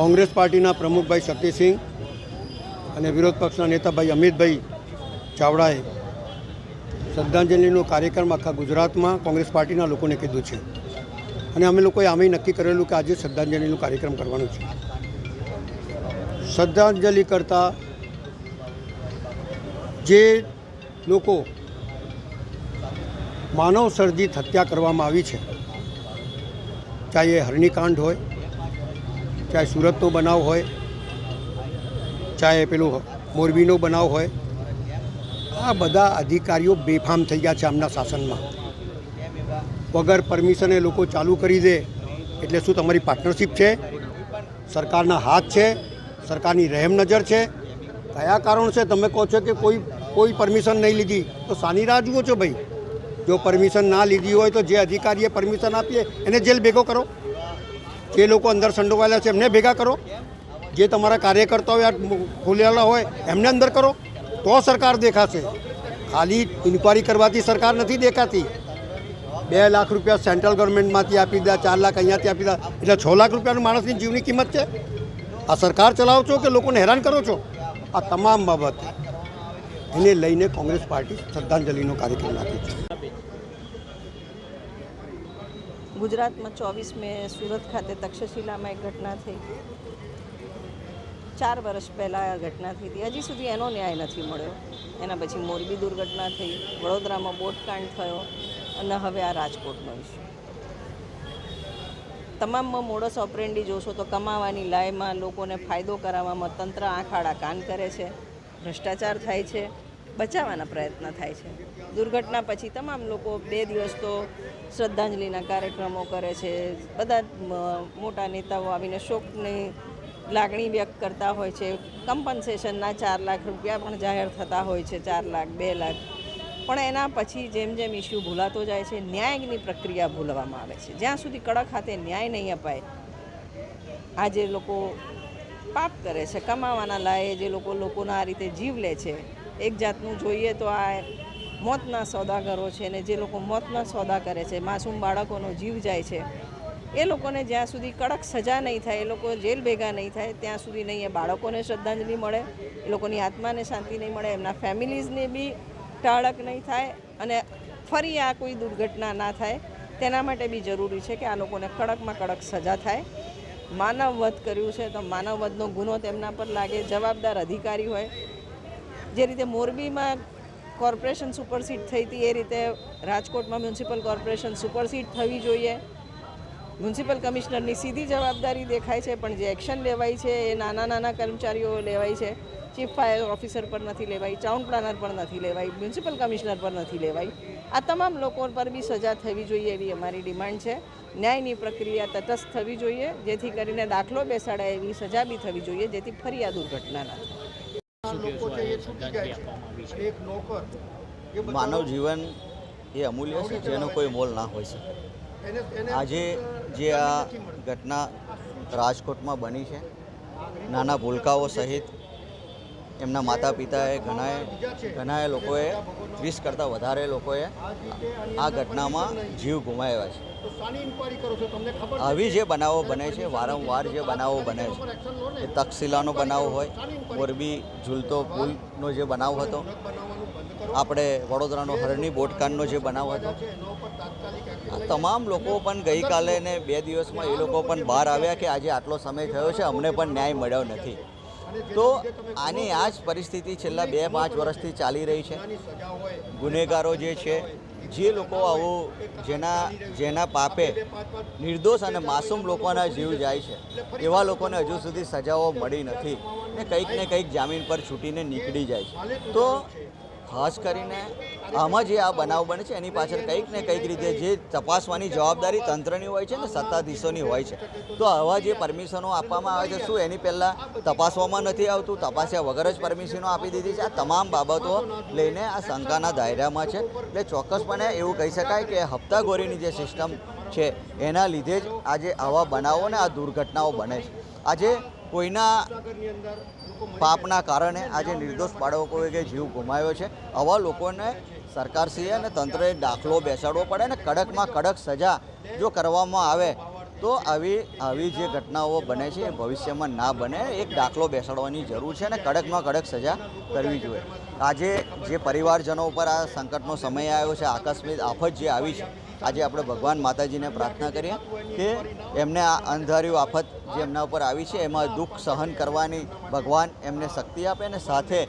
કોંગ્રેસ પાર્ટીના પ્રમુખભાઈ શક્તિસિંહ અને વિરોધ પક્ષના નેતાભાઈ અમિતભાઈ ચાવડાએ શ્રદ્ધાંજલિનો કાર્યક્રમ આખા ગુજરાતમાં કોંગ્રેસ પાર્ટીના લોકોને કીધું છે. અને અમે લોકોએ આમે નક્કી કરેલું કે આજે શ્રદ્ધાંજલિનો કાર્યક્રમ કરવાનો છે. શ્રદ્ધાંજલિ કરતાં જે લોકો માનવ સર્જિત હત્યા કરવામાં આવી છે, ચાહે હરણીકાંડ હોય ચાહે સુરતનો બનાવ હોય, ચાહે પેલું મોરબીનો બનાવ હોય, આ બધા અધિકારીઓ બેફામ થઈ ગયા છે આમના શાસનમાં. વગર પરમિશને લોકો ચાલુ કરી દે, એટલે શું તમારી પાર્ટનરશિપ છે? સરકારના હાથ છે, સરકારની રહેમ નજર છે. કયા કારણ છે? તમે કહો છો કે કોઈ કોઈ પરમિશન નહીં લીધી, તો સાની રાહ જુઓ છો ભાઈ. જો પરમિશન ના લીધી હોય તો જે અધિકારીએ પરમિશન આપીએ એને જેલ ભેગો કરો. જે લોકો અંદર સંડોવાયેલા છે, એમને ભેગા કરો. જે તમારા કાર્યકર્તાઓ ખોલેલા હોય, એમને અંદર કરો. તો સરકાર દેખાશે. ખાલી ઇન્કવાયરી કરવાથી સરકાર નથી દેખાતી. બે લાખ રૂપિયા સેન્ટ્રલ ગવર્મેન્ટમાંથી આપી દીધા, ચાર લાખ અહીંયાથી આપી દીધા. એટલે છ લાખ રૂપિયાનું માણસની જીવની કિંમત છે? આ સરકાર ચલાવો છો કે લોકોને હેરાન કરો છો? આ તમામ બાબત. એને લઈને કોંગ્રેસ પાર્ટી શ્રદ્ધાંજલિનો કાર્યક્રમ રાખે છે. ગુજરાતમાં ચોવીસ મે સુરત ખાતે તક્ષશિલામાં એક ઘટના થઈ. ચાર વર્ષ પહેલાં આ ઘટના થઈ હતી. હજી સુધી એનો ન્યાય નથી મળ્યો. એના પછી મોરબી દુર્ઘટના થઈ, વડોદરામાં બોટકાંડ થયો અને હવે આ રાજકોટનો ઇસ્યુ તમામમાં મોડસ ઓપરેન્ડી જોશો તો કમાવાની લાયમાં લોકોને ફાયદો કરાવવામાં તંત્ર આંખાડા કાન કરે છે, ભ્રષ્ટાચાર થાય છે. બચાવવાના પ્રયત્ન થાય છે. દુર્ઘટના પછી તમામ લોકો બે દિવસ તો શ્રદ્ધાંજલિના કાર્યક્રમો કરે છે. બધા મોટા નેતાઓ આવીને શોકની લાગણી વ્યક્ત કરતા હોય છે. કમ્પન્સેશનના ચાર લાખ રૂપિયા પણ જાહેર થતા હોય છે, ચાર લાખ, બે લાખ. પણ એના પછી જેમ જેમ ઇસ્યુ ભૂલાતો જાય છે, ન્યાયની પ્રક્રિયા ભૂલવામાં આવે છે. જ્યાં સુધી કડક હાથે ન્યાય નહીં અપાય, આજે લોકો પાપ કરે છે. કમાવાના લાયે જે લોકો લોકોના આ રીતે જીવ લે છે એક જાતનું જોઈએ તો આ મોતના સોદાગરો છે ને જે લોકો મોતના સોદા કરે છે, માસૂમ બાળકોનો જીવ જાય છે, એ લોકોને જ્યાં સુધી કડક સજા નહીં થાય, એ લોકો જેલ ભેગા નહીં થાય, ત્યાં સુધી નહીં એ બાળકોને શ્રદ્ધાંજલિ મળે, એ લોકોની આત્માને શાંતિ નહીં મળે, એમના ફેમિલીઝને બી ટાળક નહીં થાય અને ફરી આ કોઈ દુર્ઘટના ના થાય, તેના માટે બી જરૂરી છે કે આ લોકોને કડકમાં કડક સજા થાય. માનવ વધ કર્યું છે તો માનવવધનો ગુનો તેમના પર લાગે, જવાબદાર અધિકારી હોય જે રીતે મોરબીમાં કોર્પોરેશન સુપરસીડ થઈ હતી, એ રીતે રાજકોટમાં મ્યુનિસિપલ કોર્પોરેશન સુપરસીડ થવી જોઈએ. મ્યુનિસિપલ કમિશનરની સીધી જવાબદારી દેખાય છે, પણ જે એક્શન લેવાય છે, એ નાના નાના કર્મચારીઓ લેવાય છે. ચીફ ફાયર ઓફિસર પર નથી લેવાય ટાઉન પ્લાનર પર નથી લેવાય, મ્યુનિસિપલ કમિશનર પર નથી લેવાય. આ તમામ લોકો પર બી સજા થવી જોઈએ એવી અમારી ડિમાન્ડ છે. ન્યાયની પ્રક્રિયા તટસ્થ થવી જોઈએ, જેથી કરીને દાખલો બેસાડાય એવી સજા બી થવી જોઈએ, જેથી ફરી આ દુર્ઘટના ના થાય. માનવ જીવન એ અમૂલ્ય છે જેનો કોઈ મોલ ના હોય શકે. આજે જે આ ઘટના રાજકોટમાં બની છે નાના ભૂલકાઓ સહિત એમના માતા પિતાએ ઘણાએ ઘણાએ લોકોએ ત્રીસ કરતાં વધારે લોકોએ આ ઘટનામાં જીવ ગુમાવ્યા છે. આવી જે બનાવો બને છે, વારંવાર જે બનાવો બને છે, એ તક્ષશિલાનો બનાવ હોય, મોરબી ઝૂલતો પુલનો જે બનાવ હતો, આપણે વડોદરાનો હરણી બોટકાંડનો જે બનાવ હતો, આ તમામ લોકો પણ ગઈકાલે ને બે દિવસમાં એ લોકો પણ બહાર આવ્યા કે આજે આટલો સમય થયો છે, અમને પણ ન્યાય મળ્યો નથી. તો આની આ જ પરિસ્થિતિ છેલ્લા બે, પાંચ વર્ષથી ચાલી રહી છે. ગુનેગારો જે છે, જે લોકો આવું જેના જેના પાપે નિર્દોષ અને માસૂમ લોકોના જીવ જાય છે, એવા લોકોને હજુ સુધી સજાઓ મળી નથી ને કંઈક ને કંઈક જામીન પર છૂટીને નીકળી જાય છે. તો ખાસ કરીને આમાં જે આ બનાવ બને છે, એની પાછળ કંઈક ને કંઈક રીતે જે તપાસવાની જવાબદારી તંત્રની હોય છે ને સત્તાધીશોની હોય છે. તો આવા જે પરમિશનો આપવામાં આવે છે, શું એની પહેલાં તપાસવામાં નથી આવતું? તપાસ્યા વગર જ પરમિશનો આપી દીધી છે? આ તમામ બાબતો લઈને આ શંકાના દાયરામાં છે. એટલે ચોક્કસપણે એવું કહી શકાય કે હપ્તાગોરીની જે સિસ્ટમ છે, એના લીધે જ આજે આવા બનાવો ને આ દુર્ઘટનાઓ બને છે. આજે કોઈના પાપના કારણે આજે નિર્દોષ બાળકોએ કે જીવ ગુમાવ્યો છે, આવા લોકોને સરકારશ્રીએ અને તંત્રએ દાખલો બેસાડવો પડે અને કડકમાં કડક સજા જો કરવામાં આવે, તો આવી આવી જે ઘટનાઓ બને છે એ ભવિષ્યમાં ના બને. એક દાખલો બેસાડવાની જરૂર છે અને કડકમાં કડક સજા કરવી જોઈએ. આજે જે પરિવારજનો ઉપર આ સંકટનો સમય આવ્યો છે, આકસ્મિક આફત જે આવી છે આજે આપણે ભગવાન માતાજીને પ્રાર્થના કરીએ કે એમને આ અંધાર્યું આફત જે એમના ઉપર આવી છે, એમાં દુઃખ સહન કરવાની ભગવાન એમને શક્તિ આપે અને સાથે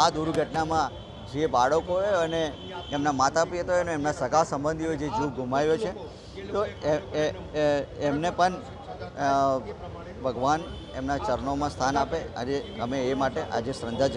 આ દુર્ઘટનામાં જે બાળકોએ અને એમના માતા પિતાએ અને એમના સગા સંબંધીઓએ જે જીવ ગુમાવ્યો છે, તો એમને પણ ભગવાન એમના ચરણોમાં સ્થાન આપે. આજે અમે એ માટે આજે શ્રદ્ધા